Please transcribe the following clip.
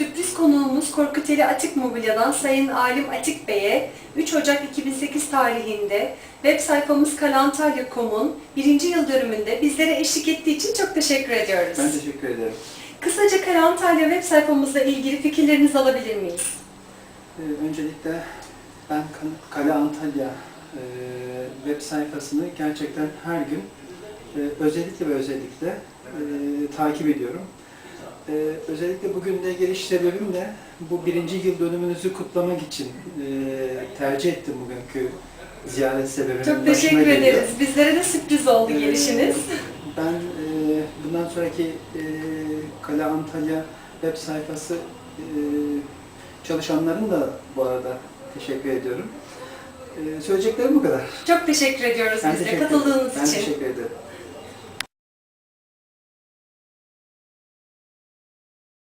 Sürpriz konuğumuz Korkuteli Atik Mobilya'dan Sayın Alim Atik Bey'e 3 Ocak 2008 tarihinde web sayfamız kalantalya.com'un birinci yıl dönümünde bizlere eşlik ettiği için çok teşekkür ediyoruz. Ben teşekkür ederim. Kısaca Kalantalya web sayfamızla ilgili fikirlerinizi alabilir miyiz? Ee, öncelikle ben Kale Antalya e, web sayfasını gerçekten her gün e, özellikle ve özellikle e, takip ediyorum. E, özellikle bugün de geliş sebebim de bu birinci yıl dönümünüzü kutlamak için e, tercih ettim bugünkü ziyaret sebebim. Çok teşekkür ederiz. Bizlere de sürpriz oldu Ee, gelişiniz. Ben e, bundan sonraki e, Kale Antalya web sayfası e, çalışanların da bu arada teşekkür ediyorum. E, söyleyeceklerim bu kadar. Çok teşekkür ediyoruz Ben biz de katıldığınız Ben için. teşekkür ederim.